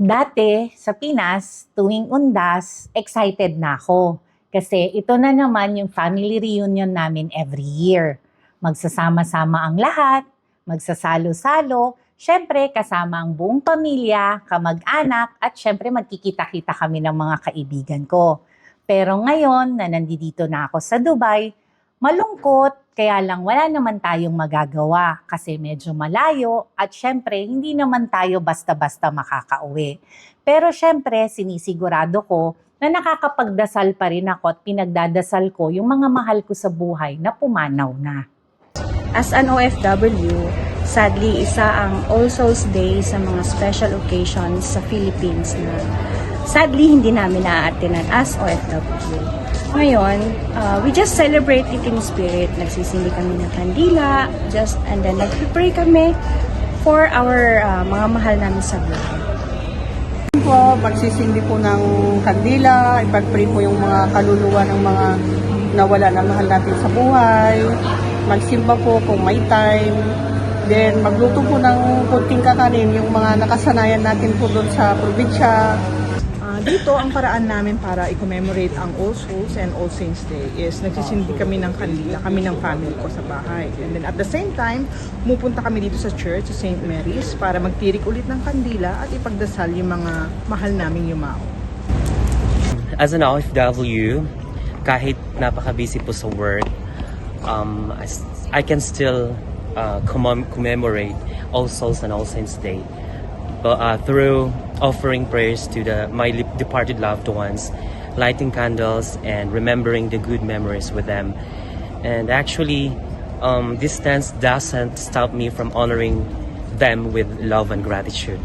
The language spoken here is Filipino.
Dati sa Pinas, tuwing undas, excited na ako. Kasi ito na naman yung family reunion namin every year. Magsasama-sama ang lahat, magsasalo-salo, syempre kasama ang buong pamilya, kamag-anak, at syempre magkikita-kita kami ng mga kaibigan ko. Pero ngayon na nandito na ako sa Dubai, malungkot, kaya lang wala naman tayong magagawa kasi medyo malayo at syempre hindi naman tayo basta-basta makakauwi. Pero syempre sinisigurado ko na nakakapagdasal pa rin ako at pinagdadasal ko yung mga mahal ko sa buhay na pumanaw na. As an OFW, sadly, isa ang All Souls Day sa mga special occasions sa Philippines na sadly hindi namin naatinan as OFW. Ngayon, uh, we just celebrate it in spirit. Nagsisindi kami ng kandila, just, and then nag-pray kami for our uh, mga mahal namin sa buhay. po, magsisindi po ng kandila, ipag-pray po yung mga kaluluwa ng mga nawala na mahal natin sa buhay, magsimba po kung may time, then magluto po ng kunting kakanin yung mga nakasanayan natin po doon sa probinsya. Ah, dito, ang paraan namin para i-commemorate ang All Souls and All Saints Day is nagsisindi kami ng kandila, kami ng family ko sa bahay. And then at the same time, pumupunta kami dito sa church, sa St. Mary's, para magtirik ulit ng kandila at ipagdasal yung mga mahal naming yumao. as an OFW, kahit napaka-busy po sa work, um, I, I can still uh, commem- commemorate All Souls and All Saints Day but, uh, through offering prayers to the my departed loved ones, lighting candles, and remembering the good memories with them. And actually, um, this stance doesn't stop me from honoring them with love and gratitude.